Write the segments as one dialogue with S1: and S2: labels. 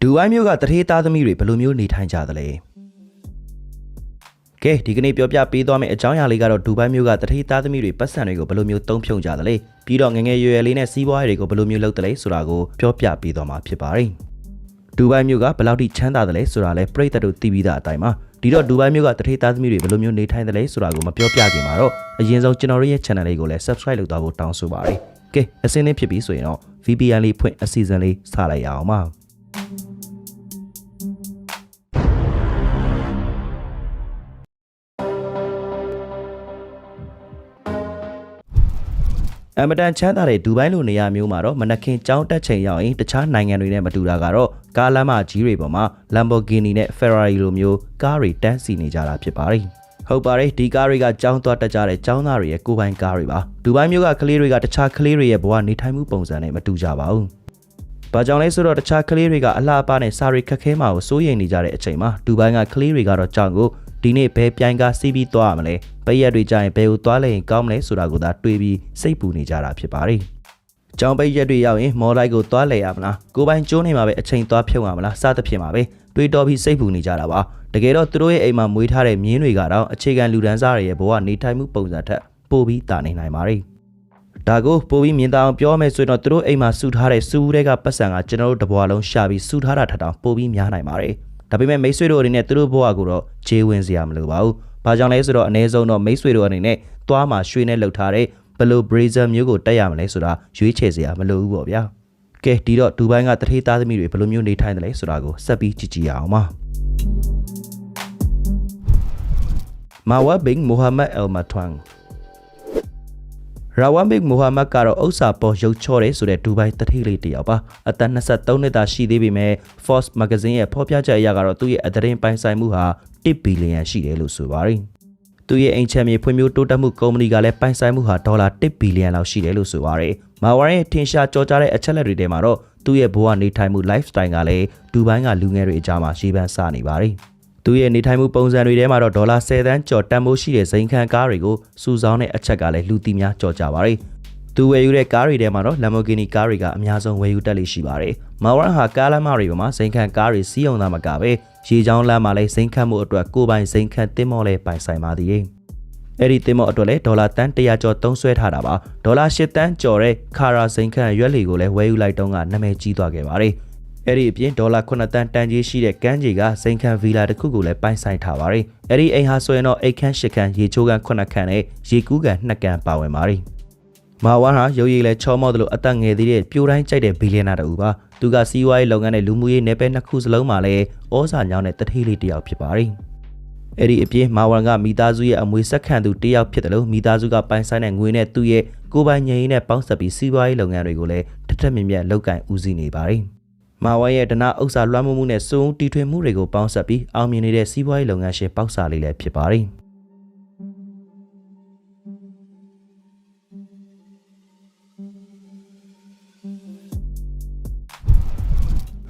S1: ဒူဘိုင်းမြို့ကတထေးသားသမီးတွေဘယ်လိုမျိုးနေထိုင်ကြသလဲကဲဒီကနေ့ပြောပြပေးသွားမယ့်အကြောင်းအရာလေးကတော့ဒူဘိုင်းမြို့ကတထေးသားသမီးတွေပတ်စံတွေကိုဘယ်လိုမျိုးတုံးဖြုံကြသလဲပြီးတော့ငယ်ငယ်ရွယ်ရွယ်လေးနဲ့စီးပွားရေးတွေကိုဘယ်လိုမျိုးလုပ်သလဲဆိုတာကိုပြောပြပေးသွားမှာဖြစ်ပါတယ်ဒူဘိုင်းမြို့ကဘယ်လောက်ထိချမ်းသာသလဲဆိုတာလဲပြည်သက်တို့သိပြီးသားအတိုင်းပါဒီတော့ဒူဘိုင်းမြို့ကတထေးသားသမီးတွေဘယ်လိုမျိုးနေထိုင်သလဲဆိုတာကိုမပြောပြခင်မှာတော့အရင်ဆုံးကျွန်တော်တို့ရဲ့ channel လေးကိုလည်း subscribe လုပ်သွားဖို့တောင်းဆိုပါတယ် ကဲအစင်းလေးဖြစ်ပြီဆိုရင်တော့ VPN လေးဖွင့်အစီအစဉ်လေးစလိုက်ရအောင်ပါအမတန်ချမ်းသာတဲ့ဒူဘိုင်းလိုနေရာမျိုးမှာတော့မနက်ခင်းကြောင်းတက်ချိန်ရောက်ရင်တခြားနိုင်ငံတွေနဲ့မတူတာကတော့ကားလမ်းမကြီးတွေပေါ်မှာ Lamborghini နဲ့ Ferrari လိုမျိုးကားတွေတန်းစီနေကြတာဖြစ်ပါတယ်။ ဟုတ်ပါတယ်ဒီကားတွေကကြောင်းသွားတက်ကြတဲ့ကြောင်းသားတွေရဲ့ကိုယ်ပိုင်ကားတွေပါ။ဒူဘိုင်းမျိုးကကလေးတွေကတခြားကလေးတွေရဲ့ဘဝနေထိုင်မှုပုံစံနဲ့မတူကြပါဘူး။ဘာကြောင့်လဲဆိုတော့တခြားကလေးတွေကအလှအပနဲ့စာရီခက်ခဲမှာကိုစိုးရိမ်နေကြတဲ့အချိန်မှာဒူဘိုင်းကကလေးတွေကတော့ကြောင်းကိုဒီနေ့ဘယ်ပြိုင်ကားစီးပြီးသွားရမလဲပရက်တွေကြရင်ဘယ်ကိုသွားလဲရင်ကောင်းမလဲဆိုတာကိုသာတွေးပြီးစိတ်ပူနေကြတာဖြစ်ပါတယ်။ ကြောင်ပိတ်ရက်တွေရောက်ရင်မော်လိုက်ကိုသွားလဲရမလားကိုပိုင်ကျိုးနေမှာပဲအချိန်သွားဖြုတ်ရမလားစသဖြင့်ပါပဲတွေးတော်ပြီးစိတ်ပူနေကြတာပါတကယ်တော့သူတို့ရဲ့အိမ်မှာမွေးထားတဲ့မြင်းတွေကတော့အခြေခံလူဒန်းစားတွေရဲ့ဘဝနေထိုင်မှုပုံစံထက်ပိုပြီးတာနေနိုင်ပါတယ်။ဒါကိုပိုပြီးမြင်သာအောင်ပြောမယ်ဆိုရင်တော့သူတို့အိမ်မှာစုထားတဲ့စူးတွေကပတ်စံကကျွန်တော်တို့တဘွားလုံးရှာပြီးစုထားတာထက်တောင်ပိုပြီးများနိုင်ပါတယ်။ဒါပေမဲ့မိတ်ဆွေတို့အနေနဲ့သူတို့ဘဝကိုတော့ခြေဝင်စရာမလိုပါဘူး။ဘာကြောင့်လဲဆိုတော့အ ਨੇ ဆုံးတော့မိတ်ဆွေတို့အနေနဲ့သွားမှာရွှေနဲ့လှုပ်ထားတဲ့ ဘယ်လို brazier မျိုးကိုတက်ရမလဲဆိုတာရွေးချယ်စရာမလိုဘူးပေါ့ဗျာ။ကဲဒီတော့ဒူဘိုင်းကတထေးသားသမီးတွေဘယ်လိုမျိုးနေထိုင်တယ်လဲဆိုတာကိုဆက်ပြီးကြည့်ကြည့်ရအောင်ပါ။မာဝါဘင်မိုဟာမက်အယ်မာထွမ်ရာဝမ်ဘစ်မိုဟာမက်ကတော့ဥစ္စာပေါ်ရုပ်ချော့တယ်ဆိုတဲ့ဒူဘိုင်းတထေးလေးတစ်ယောက်ပါအသက်23နှစ်သာရှိသေးပေမဲ့ Forbes Magazine ရဲ့ဖော်ပြချက်အရကတော့သူ့ရဲ့အသတင်းပိုင်ဆိုင်မှုဟာ1ဘီလီယံရှိတယ်လို့ဆိုပါတယ် သူ့ရဲ့အိမ်ချမ်းမြေဖွံ့ဖြိုးတိုးတက်မှုကုမ္ပဏီကလည်းပိုင်ဆိုင်မှုဟာဒေါ်လာ1ဘီလီယံလောက်ရှိတယ်လို့ဆိုပါတယ်မာဝါရဲ့ထင်ရှားကြော်ကြားတဲ့အချက်လက်တွေထဲမှာတော့သူ့ရဲ့ဘဝနေထိုင်မှု lifestyle ကလည်းဒူဘိုင်းကလူငယ်တွေအကြားမှာရှေ့ပန်းစနေပါတယ်သူရဲ့နေထိုင်မှုပုံစံတွေထဲမှာတော့ဒေါ်လာ10သန်းကျော်တန်ဖိုးရှိတဲ့ဇိမ်ခံကားတွေကိုစုဆောင်းတဲ့အချက်ကလည်းလူတီများကြော်ကြပါတယ်။ သူဝယ်ယူတဲ့ကားတွေထဲမှာတော့ Lamborghini ကားတွေကအများဆုံးဝယ်ယူတတ်လိရှိပါတယ်။မာဝရန်ဟာကားလမ်းမတွေပေါ်မှာဇိမ်ခံကားတွေစီးအောင်သားမကပဲရေချောင်းလမ်းမှာလည်းဇိမ်ခံမှုအတွက်ကိုယ်ပိုင်ဇိမ်ခံတင်မော်လည်းပိုင်ဆိုင်ပါသေးတယ်။အဲ့ဒီတင်မော်အတွက်လည်းဒေါ်လာတန်း100ကျော်သုံးစွဲထားတာပါ။ဒေါ်လာ8တန်းကျော်တဲ့ခါရာဇိမ်ခံရွက်လီကိုလည်းဝယ်ယူလိုက်တော့ကနာမည်ကြီးသွားခဲ့ပါတယ်။အဲ့ဒီအပြင်ဒေါ်လာ9တန်းတန်ကြီးရှိတဲ့ကမ်းခြေကစိန်ခံဗီလာတစ်ခုကိုလည်းပိုင်ဆိုင်ထားပါတယ်။အဲ့ဒီအိမ်ဟာဆိုရင်တော့အိတ်ခမ်း၈ခမ်းရေချိုးခမ်း9ခမ်းနဲ့ရေကူးခမ်း2ခမ်းပါဝင်ပါတယ်။ မာဝါဟာရုပ်ရည်လဲချောမော့တယ်လို့အသက်ငယ်သေးတဲ့ပြိုတိုင်းကြိုက်တဲ့ဘီလီယံနာတူပါ။သူကစီးပွားရေးလုပ်ငန်းနဲ့လူမှုရေးနယ်ပယ်နှစ်ခုစလုံးမှာလည်းဩဇာညောင်းတဲ့တထေးလေးတစ်ယောက်ဖြစ်ပါတယ်။အဲ့ဒီအပြင်မာဝါကမိသားစုရဲ့အမွေဆက်ခံသူတစ်ယောက်ဖြစ်တယ်လို့မိသားစုကပိုင်ဆိုင်တဲ့ငွေနဲ့သူ့ရဲ့ကိုယ်ပိုင်ငြိမ်းနဲ့ပေါင်းစပ်ပြီးစီးပွားရေးလုပ်ငန်းတွေကိုလည်းထက်ထက်မြက်မြက်လုပ်ကင်ဦးစီးနေပါတယ်။မာဝါရဲ့ဒနာဥစ္စာလွှမ်းမိုးမှုနဲ့စုံတီထွင်မှုတွေကိုပေါင်းစပ်ပြီးအောင်မြင်နေတဲ့စီးပွားရေးလုပ်ငန်းရှင်ပေါက်စာလေးလည်းဖြစ်ပါတယ်။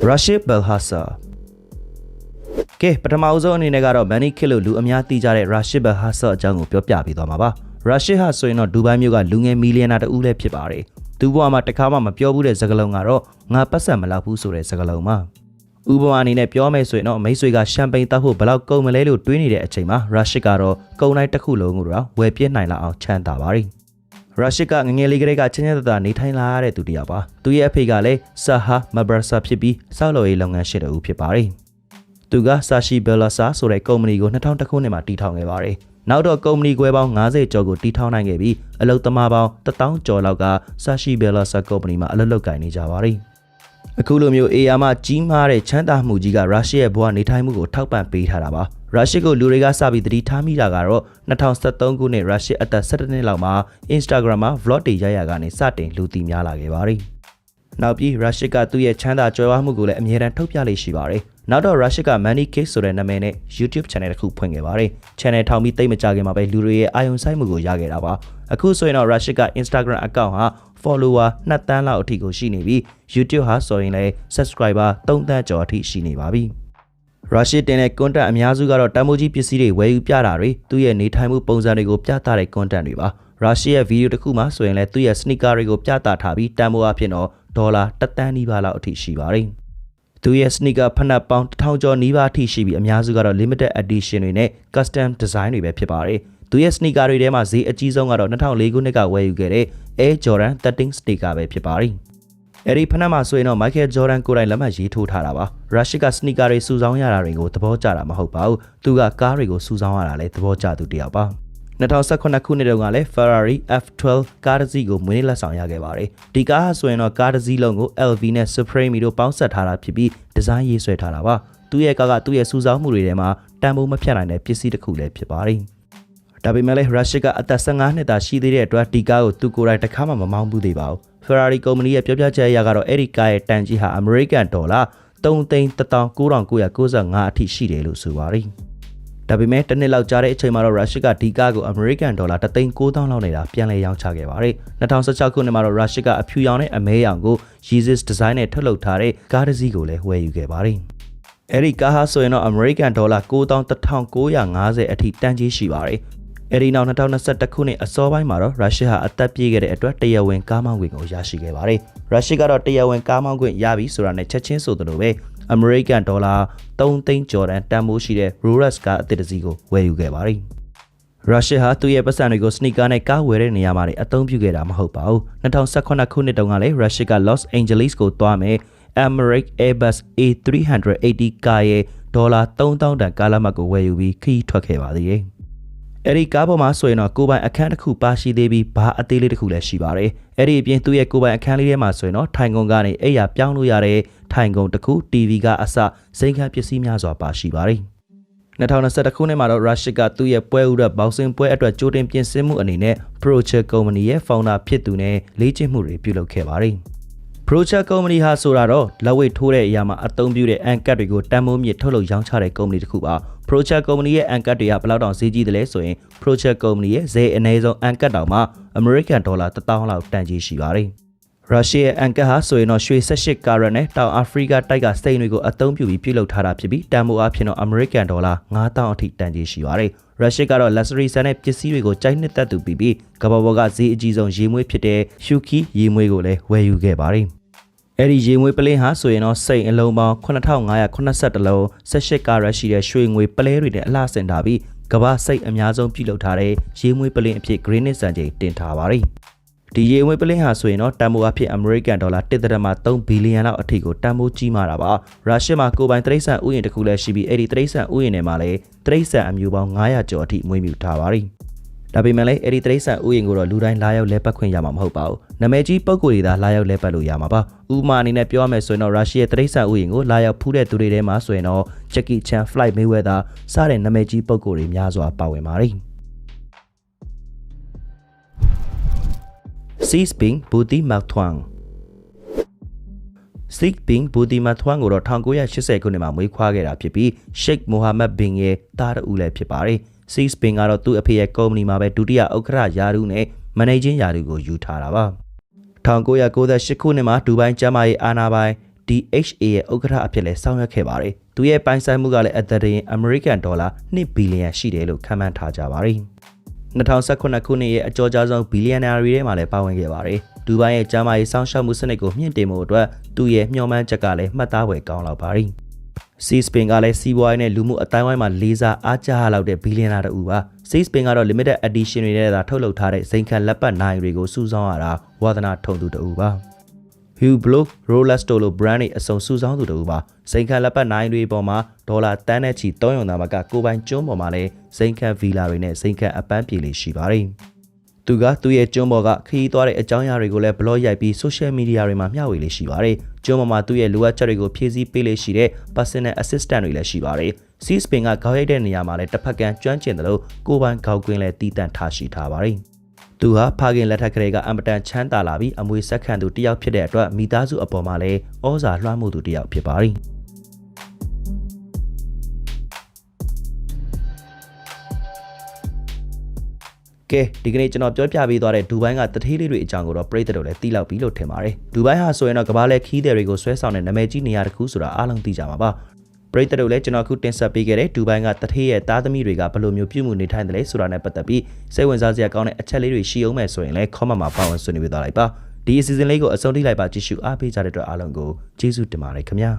S1: Rashid Belhassa ကဲပထမအဆုံးအနေနဲ့ကတော့ Money Kid လို့လူအများသိကြတဲ့ Rashid Belhassa အကြောင်းကိုပြောပြပေးသွားမှာပါ။ Rashid ဟာဆိုရင်တော့ဒူဘိုင်းမြို့ကလူငယ်မီလီယံနာတူလည်းဖြစ်ပါတယ်။သူ့ဘဝမှာတစ်ခါမှမပြောဘူးတဲ့စကားလုံးကတော့ငါပတ်ဆက်မလောက်ဘူးဆိုတဲ့စကားလုံးပါ။ဥပမာအနေနဲ့ပြောမယ်ဆိုရင်တော့မိတ်ဆွေကရှမ်ပိန်တောက်ဖို့ဘယ်လောက်ကုန်မလဲလို့တွေးနေတဲ့အချိန်မှာ Rashid ကတော့ကုန်တိုင်းတစ်ခုလုံးကိုတော့ဝယ်ပြစ်နိုင်လောက်အောင်ချမ်းသာပါတယ်။ ရရှိကငငယ်လေးကလေးကချင်းချင်းသာသာနေထိုင်လာရတဲ့သူတစ်ယောက်ပါသူရဲ့အဖေကလည်းဆာဟာမဘရာဆာဖြစ်ပြီးစောက်လို့ရေးလုပ်ငန်းရှိတဲ့ဦးဖြစ်ပါတယ်သူကဆာရှီဘယ်လာဆာဆိုတဲ့ကုမ္ပဏီကို2000ခုနှစ်မှာတည်ထောင်ခဲ့ပါတယ်နောက်တော့ကုမ္ပဏီကွဲပေါင်း90ကျော်ကိုတည်ထောင်နိုင်ခဲ့ပြီးအလုပ်သမားပေါင်း1000ကျော်လောက်ကဆာရှီဘယ်လာဆာကုမ္ပဏီမှာအလုပ်လုပ်ကိုင်နေကြပါတယ်အခုလိုမျိုးအေယာမကြီးမားတဲ့ချမ်းသာမှုကြီးကရုရှားရဲ့ဘဝနေထိုင်မှုကိုထောက်ပံ့ပေးထားတာပါ ရုရှားကိုလူတွေကစပြီးသတိထားမိတာကတော့2023ခုနှစ်ရုရှားအသက်17နှစ်လောက်မှာ Instagram မှာ vlog တွေရိုက်ရကနေစတင်လူသိများလာခဲ့ပါတယ်နောက်ပြီးရုရှားကသူ့ရဲ့ချမ်းသာကြွယ်ဝမှုကိုလည်းအမြဲတမ်းထုတ်ပြလေးရှိပါတယ်နောက်တော့ရုရှားက Money Case ဆိုတဲ့နာမည်နဲ့ YouTube channel တစ်ခုဖွင့်ခဲ့ပါတယ် channel ထောင်ပြီးတိတ်မကြခင်မှာပဲလူတွေရဲ့အာယုံဆိုင်မှုကိုရခဲ့တာပါအခုဆိုရင်တော့ရုရှားက Instagram account ဟာ follower 2တန်းလောက်အထိကိုရှိနေပြီး YouTube ဟာဆိုရင်လည်း subscriber 3တန်းကျော်အထိရှိနေပါပြီ ရုရှားတင်တဲ့ content အများစုကတော့တန်ဖိုးကြီးပစ္စည်းတွေဝယ်ယူပြတာတွေသူ့ရဲ့နေထိုင်မှုပုံစံတွေကိုပြသတဲ့ content တွေပါရုရှားရဲ့ဗီဒီယိုတစ်ခုမှာဆိုရင်လည်းသူ့ရဲ့ sneaker တွေကိုပြသထားပြီးတန်ဖိုးအဖြစ်တော့ဒေါ်လာ1တန်းနီးပါးလောက်အထိရှိပါတယ်။သူရဲ့ sneaker ဖနက်ပေါင်း1000ကျော်နီးပါးအထိရှိပြီးအများစုကတော့ limited edition တွေနဲ့ custom design တွေပဲဖြစ်ပါတယ်။သူရဲ့ sneaker တွေထဲမှာဈေးအကြီးဆုံးကတော့2004ခုနှစ်ကဝယ်ယူခဲ့တဲ့ Air Jordan 13 sneaker ပဲဖြစ်ပါတယ်။ အဲ့ဒီဖနက်မှာဆိုရင်တော့ Michael Jordan ကိုယ်တိုင်လက်မှတ်ရေးထိုးထားတာပါ။ Rush က sneaker တွေစုဆောင်းရတာတွေကိုသဘောကျတာမဟုတ်ပါဘူး။သူကကားတွေကိုစုဆောင်းရတာလည်းသဘောကျသူတစ်ယောက်ပါ။2018ခုနှစ်တုန်းကလည်း Ferrari F12 ကားတစ်စီးကိုမွေးနေ့လက်ဆောင်ရခဲ့ပါတယ်။ဒီကားဟာဆိုရင်တော့ကားတစ်စီးလုံးကို LV နဲ့ Supreme တို့ပေါင်းစပ်ထားတာဖြစ်ပြီးဒီဇိုင်းရေးဆွဲထားတာပါ။သူ့ရဲ့ကားကသူ့ရဲ့စုဆောင်းမှုတွေထဲမှာတန်ဖိုးမဖြတ်နိုင်တဲ့ပစ္စည်းတစ်ခုလည်းဖြစ်ပါတယ်။ဒါပေမဲ့လည်း Rush ကအသက်15နှစ်သာရှိသေးတဲ့အတွက်ဒီကားကိုသူကိုယ်တိုင်တစ်ခါမှမမောင်းဘူးသေးပါဘူး။ Ferrari ကုမ္ပဏီရဲ့ပြောပြချက်အရကတော့အဲ့ဒီကားရဲ့တန်ကြီးဟာ American ဒေါ်လာ3,19995အထိရှိတယ်လို့ဆိုပါတယ်။ဒါပေမဲ့တစ်နှစ်လောက်ကြာတဲ့အချိန်မှာတော့ရုရှားကဒီကားကို American ဒေါ်လာ3,900လောက်နေတာပြန်လည်ရောင်းချခဲ့ပါတယ်။2016ခုနှစ်မှာတော့ရုရှားကအဖြူရောင်နဲ့အမဲရောင်ကို Yeezus design နဲ့ထုတ်လုပ်ထားတဲ့ကားတစ်စီးကိုလည်းဝယ်ယူခဲ့ပါတယ်။အဲဒီကားဟာဆိုရင်တော့ American ဒေါ်လာ9,1950အထိတန်ကြီးရှိပါတယ်။ အဲဒီနောက်2021ခုနှစ်အစောပိုင်းမှာတော့ရုရှားဟာအသက်ပြည့်ခဲ့တဲ့အတွက်တရားဝင်ကားမောင်းခွင့်ကိုရရှိခဲ့ပါတယ်။ရုရှားကတော့တရားဝင်ကားမောင်းခွင့်ရပြီဆိုတာနဲ့ချက်ချင်းဆိုသလိုပဲ American ဒေါ်လာ3သိန်းကျော်တန်တန်ဖိုးရှိတဲ့ Rolex ကားအသစ်တစ်စီးကိုဝယ်ယူခဲ့ပါတယ်။ရုရှားဟာသူ့ရဲ့ပတ်စံတွေကိုစနီကာနဲ့ကားဝယ်တဲ့နေရာမှာအသုံးပြုခဲ့တာမဟုတ်ပါဘူး။2018ခုနှစ်တုန်းကလည်းရုရှားက Los Angeles ကိုသွားမယ် Emirates Airbus A380 ကားရဲ့ဒေါ်လာ3000တန်ကားလက်မှတ်ကိုဝယ်ယူပြီးခရီးထွက်ခဲ့ပါသေးတယ်။ အဲ့ဒီကားပေါ်မှာဆိုရင်တော့ကိုပိုင်အခန်းတစ်ခုပါရှိသေးပြီးဘာအသေးလေးတစ်ခုလည်းရှိပါတယ်။အဲ့ဒီအပြင်သူ့ရဲ့ကိုပိုင်အခန်းလေးထဲမှာဆိုရင်တော့ထိုင်ကုန်ကနေအိယာပြောင်းလို့ရတဲ့ထိုင်ကုန်တစ်ခု TV ကအစစိန်ခံပစ္စည်းများစွာပါရှိပါတယ်။2021ခုနှစ်မှာတော့ Russia ကသူ့ရဲ့ပွဲဥရဘောက်ဆင်ပွဲအတွက်ကြိုတင်ပြင်ဆင်မှုအနေနဲ့ Procher Company ရဲ့ founder ဖြစ်သူနဲ့လေ့ကျင့်မှုတွေပြုလုပ်ခဲ့ပါတယ်။ Procher Company ဟာဆိုတာတော့လက်ဝိတ်ထိုးတဲ့အရာမှာအသုံးပြုတဲ့အန်ကတ်တွေကိုတန်မိုးမြင့်ထုတ်လုပ်ရောင်းချတဲ့ကုမ္ပဏီတစ်ခုပါ Procher Company ရဲ့အန်ကတ်တွေကဘယ်လောက်တောင်ဈေးကြီးတယ်လဲဆိုရင် Procher Company ရဲ့ဈေးအနည်းဆုံးအန်ကတ်တောင်မှ American Dollar 1000လောက်တန်ကြီးရှိပါတယ် ရုရှားရဲ့အန်ကတ်ဟာဆိုရင်တော့ရွှေ18ကာရက်နဲ့တောင်အာဖရိကတိုက်ကစိန်တွေကိုအသုံးပြုပြီးပြုလုပ်ထားတာဖြစ်ပြီးတန်ဖိုးအဖြစ်တော့ American Dollar 9000အထိတန်ကြီးရှိပါတယ်။ရုရှားကတော့ luxury ဆန်တဲ့ပစ္စည်းတွေကိုကြိုက်နှစ်သက်သူပြီးပြီးကမ္ဘာပေါ်ကဈေးအကြီးဆုံးရေမွေးဖြစ်တဲ့ Shuki ရေမွေးကိုလည်းဝယ်ယူခဲ့ပါတယ်။အဲ့ဒီရေငွေပလင်းဟာဆိုရင်တော့စိတ်အလုံးပေါင်း8582လုံး18ကာရက်ရှိတဲ့ရွှေငွေပလဲတွေနဲ့အလှဆင်ထားပြီးကမ္ဘာစိတ်အများဆုံးပြုလုပ်ထားတဲ့ရေငွေပလင်းအဖြစ် Greenwich စံချိန်တင်ထားပါတယ်။ ဒီရေငွေပလင်းဟာဆိုရင်တော့တန်ဖိုးအဖြစ် American Dollar 1.3ဘီလီယံလောက်အထိကိုတန်ဖိုးကြီးမာတာပါ။ရုရှားမှာကိုပိုင်တရိတ်ဆန်ဥယျာဉ်တစ်ခုလည်းရှိပြီးအဲ့ဒီတရိတ်ဆန်ဥယျာဉ်ထဲမှာလည်းတရိတ်ဆန်အမျိုးပေါင်း900ကျော်အထိမွေးမြူထားပါတယ်။ဒါပေမဲ့လည်းအဲ့ဒီတရိတ်ဆန်ဥယျာဉ်ကိုတော့လူတိုင်းလာရောက်လဲပတ်ခွင့်ရမှာမဟုတ်ပါဘူး။နာမည်ကြီးပုဂ္ဂိုလ်တွေသာလာရောက်လဲပတ်လို့ရမှာပါ။ဥပမာအနေနဲ့ပြောရမယ်ဆိုရင်တော့ရုရှားရဲ့တရိတ်ဆန်ဥယျာဉ်ကိုလာရောက်ဖူးတဲ့သူတွေထဲမှာဆိုရင်တော့ Jackie Chan, Floyd Mayweather စတဲ့နာမည်ကြီးပုဂ္ဂိုလ်တွေများစွာပါဝင်ပါတယ်။ Seasping Budi Mathwang Sikh Bin Budi Mathwang ကိုတော့1980ခုနှစ်မှာမွေးဖွားခဲ့တာဖြစ်ပြီး Sheikh Mohammed bin ရဲ့သားတဦးလည်းဖြစ်ပါတယ်။ Six Pin ကတော့သူ့အဖေရဲ့ကုမ္ပဏီမှာပဲဒုတိယဥက္ကဋ္ဌယာရုနဲ့မန်နေဂျင်းယာရုကိုယူထားတာပါ1998ခုနှစ်မှာဒူဘိုင်းကျမ်းမာရေးအာဏာပိုင် DHA ရဲ့ဥက္ကဋ္ဌအဖြစ်လဲဆောင်ရွက်ခဲ့ပါတယ်။သူရဲ့ပိုင်ဆိုင်မှုကလည်းအသက်တရင် American Dollar 2ဘီလီယံရှိတယ်လို့ခန့်မှန်းထားကြပါတယ်။ 2019ခုနှစ်ရဲ့အကြောကြားဆုံးဘီလီယံနာရီထဲမှာလည်းပါဝင်ခဲ့ပါတယ်။ဒူဘိုင်းရဲ့ကျမ်းမာရေးစောင့်ရှောက်မှုစနစ်ကိုမြင့်တင်မှုအတွက်သူ့ရဲ့မျှော်မှန်းချက်ကလည်းမှတ်သားဖွယ်ကောင်းလောက်ပါတယ်။ C Spin ကလည်းစီးပွားရေးနဲ့လူမှုအတိုင်းဝိုင်းမှာလေးစားအားကျလောက်တဲ့ဘီလီယံနာတူပါ C Spin ကတော့ limited edition တွေနဲ့သာထုတ်လုပ်ထားတဲ့စိန်ခံလက်ပတ်နိုင်တွေကိုစုဆောင်းရတာဝါသနာထုံသူတူပါ Hugh Block Rolex တို့လို brand တွေအစုံစုဆောင်းသူတူပါစိန်ခံလက်ပတ်နိုင်တွေပေါ်မှာဒေါ်လာတန်းနဲ့ချီ300သားမကကိုပိုင်ကျွန်းပေါ်မှာလည်းစိန်ခံဗီလာတွေနဲ့စိန်ခံအပန်းပြေလေးရှိပါတယ်သူကသူ့ရဲ့ကျွန်းပေါ်ကခရီးသွားတဲ့အကြောင်းအရာတွေကိုလည်းဘလော့ရိုက်ပြီး social media တွေမှာမျှဝေလေးရှိပါတယ်။ကျွန်းပေါ်မှာသူ့ရဲ့လိုအပ်ချက်တွေကိုဖြည့်ဆည်းပေးလေးရှိတဲ့ personal assistant တွေလည်းရှိပါတယ်။ C spin ကခေါက်ရိုက်တဲ့နေရာမှာလည်းတစ်ဖက်ကန်းကျွမ်းကျင်တယ်လို့ကိုပိုင်ခေါက်ကွင်းလည်းတည်တံ့ထားရှိထားပါတယ်။ သူဟာဖခင်လက်ထက်ကလေးကအမတန်ချမ်းသာလာပြီးအမွေဆက်ခံသူတယောက်ဖြစ်တဲ့အတွက်မိသားစုအပေါ်မှာလည်းဩဇာလွှမ်းမိုးသူတယောက်ဖြစ်ပါတယ်။ကဲဒီကနေ့ကျွန်တော်ပြောပြပေးသွားတဲ့ဒူဘိုင်းကတထေးလေးတွေအကြောင်းကိုတော့ပြည်သက်တို့လည်းသိလောက်ပြီလို့ထင်ပါတယ်ဒူဘိုင်းဟာဆိုရင်တော့ကမ္ဘာလဲခီးသည်တွေကိုဆွဲဆောင်တဲ့နာမည်ကြီးနေရာတစ်ခုဆိုတာအားလုံးသိကြမှာပါ ပပရိသတ်တို့လည်းကျွန်တော်အခုတင်ဆက်ပေးခဲ့တဲ့ဒူဘိုင်းကတထေးရဲ့သားသမီးတွေကဘယ်လိုမျိုးပြုမှုနေထိုင်တယ်လဲဆိုတာနဲ့ပတ်သက်ပြီးစိတ်ဝင်စားစရာကောင်းတဲ့အချက်လေးတွေရှိအောင်မဲ့ဆိုရင်လည်း comment မှာပါဝင်ဆွေးနွေးပေးသွားလိုက်ပါဒီအစီအစဉ်လေးကိုအဆုံးထိလိုက်ပါကြည့်ရှုအားပေးကြတဲ့အတွက်အားလုံးကိုကျေးဇူးတင်ပါတယ်ခင်ဗျာ